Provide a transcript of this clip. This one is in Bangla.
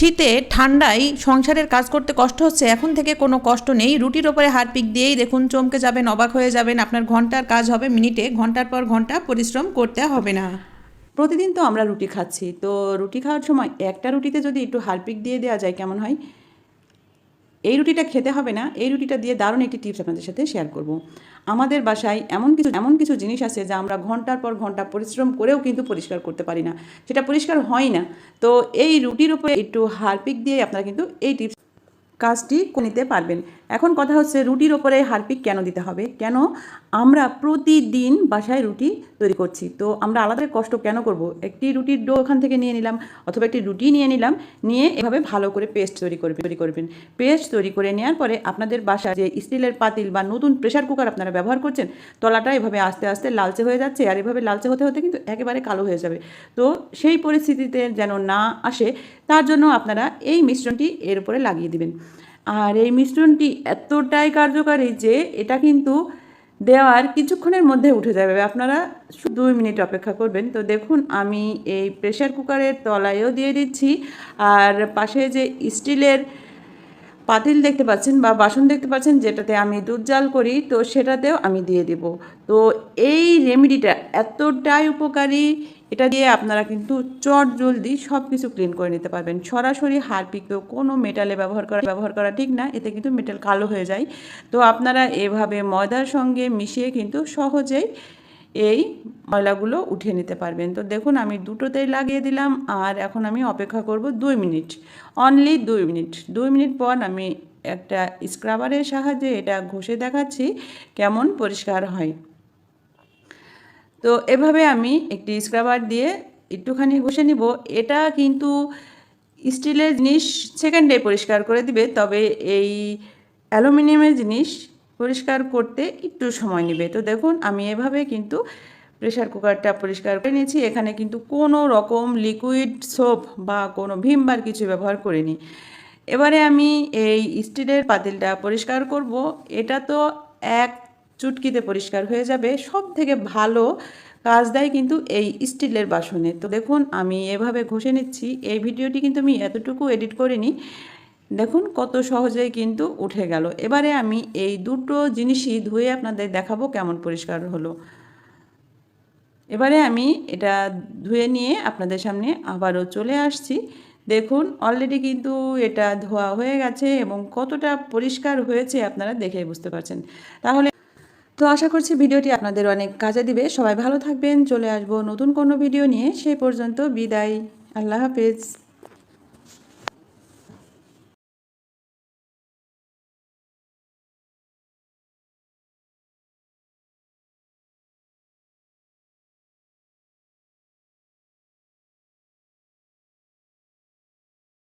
শীতে ঠান্ডায় সংসারের কাজ করতে কষ্ট হচ্ছে, এখন থেকে কোনো কষ্ট নেই। রুটির ওপরে হারপিক দিয়েই দেখুন, চমকে যাবেন, অবাক হয়ে যাবেন, আপনার ঘণ্টার কাজ হবে মিনিটে, ঘণ্টার পর ঘণ্টা পরিশ্রম করতে হবে না। প্রতিদিন তো আমরা রুটি খাচ্ছি, তো রুটি খাওয়ার সময় একটা রুটিতে যদি একটু হারপিক দিয়ে দেওয়া যায়, কেমন হয়? এই রুটিটা খেতে হবে না, এই রুটিটা দিয়ে দারুণ একটি টিপস আপনাদের সাথে শেয়ার করব। আমাদের বাসায় এমন কিছু এমন কিছু জিনিস আছে যা আমরা ঘণ্টার পর ঘণ্টা পরিশ্রম করেও কিন্তু পরিষ্কার করতে পারি না। সেটা পরিষ্কার হয় না। তো এই রুটির উপরে একটু হারপিক দিয়ে আপনারা কিন্তু এই টিপস কাজটি নিতে পারবেন। এখন কথা হচ্ছে রুটির ওপরে হারপিক কেন দিতে হবে? কেন আমরা প্রতিদিন বাসায় রুটি তৈরি করছি? তো আমরা আলাদা কষ্ট কেন করব? একটি রুটির ডো ওখান থেকে নিয়ে নিলাম অথবা একটি রুটি নিয়ে নিলাম, নিয়ে এভাবে ভালো করে পেস্ট তৈরি করবে, তৈরি করবেন। পেস্ট তৈরি করে নেওয়ার পরে আপনাদের বাসায় যে স্টিলের পাতিল বা নতুন প্রেশার কুকার আপনারা ব্যবহার করছেন, তলাটা এভাবে আস্তে আস্তে লালচে হয়ে যাচ্ছে আর এভাবে লালচে হতে হতে কিন্তু একেবারে কালো হয়ে যাবে। তো সেই পরিস্থিতিতে যেন না আসে, তার জন্য আপনারা এই মিশ্রণটি এর উপরে লাগিয়ে দিবেন। আর এই মিশ্রণটি এতটাই কার্যকারী যে এটা কিন্তু দেওয়ার কিছুক্ষণের মধ্যে উঠে যাবে। আপনারা দুই মিনিট অপেক্ষা করবেন। তো দেখুন, আমি এই প্রেশার কুকারের তলায়ও দিয়ে দিচ্ছি। আর পাশে যে স্টিলের পাতিল দেখতে পাচ্ছেন বা বাসন দেখতে পাচ্ছেন, যেটাতে আমি দুধ জাল করি, তো সেটাতেও আমি দিয়ে দেব। তো এই রেমেডিটা এতটাই উপকারী, এটা দিয়ে আপনারা কিন্তু চট জলদি সব কিছু ক্লিন করে নিতে পারবেন। সরাসরি হারপিকেও কোনো মেটালে ব্যবহার করা ব্যবহার করা ঠিক না, এতে কিন্তু মেটাল কালো হয়ে যায়। তো আপনারা এভাবে ময়দার সঙ্গে মিশিয়ে কিন্তু সহজেই এই ময়লাগুলো উঠিয়ে নিতে পারবেন। তো দেখুন, আমি দুটোতেই লাগিয়ে দিলাম আর এখন আমি অপেক্ষা করব দুই মিনিট। অনলি দুই মিনিট। দুই মিনিট পর আমি একটা স্ক্রাবারের সাহায্যে এটা ঘষে দেখাচ্ছি কেমন পরিষ্কার হয়। তো এভাবে আমি একটি স্ক্রাবার দিয়ে একটুখানি ঘষে নিব। এটা কিন্তু স্টিলের জিনিস সেকেন্ডে পরিষ্কার করে দিবে, তবে এই অ্যালুমিনিয়ামের জিনিস পরিষ্কার করতে একটু সময় নেবে। তো দেখুন, আমি এভাবে কিন্তু প্রেশার কুকারটা পরিষ্কার করে নিয়েছি। এখানে কিন্তু কোনো রকম লিকুইড সোপ বা কোনো ভিম বার কিছু ব্যবহার করিনি। এবারে আমি এই স্টিলের পাতিলটা পরিষ্কার করব। এটা তো এক চুটকিতে পরিষ্কার হয়ে যাবে। সব থেকে ভালো কাজ দেয় কিন্তু এই স্টিলের বাসনে। তো দেখুন, আমি এভাবে ঘষে নিচ্ছি। এই ভিডিওটি কিন্তু আমি এতটুকু এডিট করিনি। দেখুন, কত সহজেই কিন্তু উঠে গেল। এবারে আমি এই দুটো জিনিসই ধুয়ে আপনাদের দেখাবো কেমন পরিষ্কার হলো। এবারে আমি এটা ধুয়ে নিয়ে আপনাদের সামনে আবারও চলে আসছি। দেখুন অলরেডি কিন্তু এটা ধোয়া হয়ে গেছে এবং কতটা পরিষ্কার হয়েছে আপনারা দেখে বুঝতে পারছেন। তাহলে তো আশা করছি ভিডিওটি আপনাদের অনেক কাজে দিবে। সবাই ভালো থাকবেন, চলে আসব নতুন কোনো ভিডিও নিয়ে। সেই পর্যন্ত বিদায়। আল্লাহ হাফেজ।